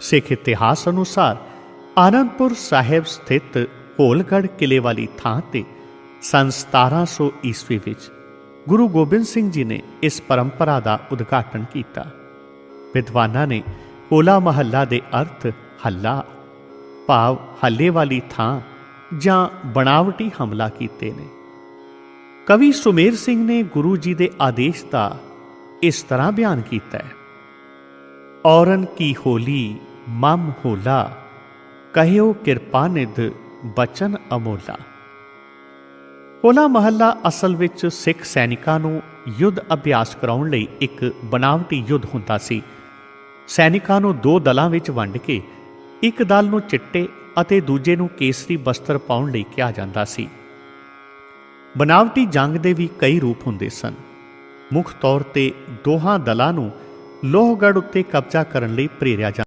ਸਿੱਖ ਇਤਿਹਾਸ ਅਨੁਸਾਰ ਆਨੰਦਪੁਰ ਸਾਹਿਬ ਸਥਿਤ ਹੋਲਗੜ੍ਹ ਕਿਲੇ ਵਾਲੀ ਥਾਂ ਤੇ ਸੰਨ 1700 ਈਸਵੀ ਵਿੱਚ ਗੁਰੂ ਗੋਬਿੰਦ ਸਿੰਘ ਜੀ ਨੇ ਇਸ ਪਰੰਪਰਾ ਦਾ ਉਦਘਾਟਨ ਕੀਤਾ। ਵਿਦਵਾਨਾਂ ਨੇ ਕੋਲਾ ਮਹੱਲਾ ਦੇ ਅਰਥ ਹੱਲਾ, ਭਾਵ ਹੱਲੇ ਵਾਲੀ ਥਾਂ ਜਾਂ ਬਣਾਵਟੀ ਹਮਲਾ ਕੀਤੇ ਨੇ। ਕਵੀ ਸੁਮੇਰ ਸਿੰਘ ਨੇ ਗੁਰੂ ਜੀ ਦੇ ਆਦੇਸ਼ ਦਾ ਇਸ ਤਰ੍ਹਾਂ ਬਿਆਨ ਕੀਤਾ ਹੈ, ਔਰਨ ਕੀ ਹੋਲੀ ਮਮ ਹੋਲਾ ਕਹਿਓ ਕਿਰਪਾ ਨਿਧ, ਬਚਨ ਅਮੋਲਾ। ਹੋਲਾ ਮਹੱਲਾ ਅਸਲ ਵਿੱਚ ਸਿੱਖ ਸੈਨਿਕਾਂ ਨੂੰ ਯੁੱਧ ਅਭਿਆਸ ਕਰਾਉਣ ਲਈ ਇੱਕ ਬਨਾਵਟੀ ਯੁੱਧ ਹੁੰਦਾ ਸੀ। ਸੈਨਿਕਾਂ ਨੂੰ ਦੋ ਦਲਾਂ ਵਿੱਚ ਵੰਡ ਕੇ, ਇੱਕ ਦਲ ਨੂੰ ਚਿੱਟੇ ਅਤੇ ਦੂਜੇ ਨੂੰ ਕੇਸਰੀ ਬਸਤਰ ਪਾਉਣ ਲਈ ਕਿਹਾ ਜਾਂਦਾ ਸੀ। ਬਨਾਵਟੀ ਜੰਗ ਦੇ ਵੀ ਕਈ ਰੂਪ ਹੁੰਦੇ ਸਨ। ਮੁੱਖ ਤੌਰ ਤੇ ਦੋਹਾਂ ਦਲਾਂ ਨੂੰ ਲੋਹਗੜ੍ਹ ਉੱਤੇ ਕਬਜ਼ਾ ਕਰਨ ਲਈ ਪ੍ਰੇਰਿਆ ਜਾਂਦਾ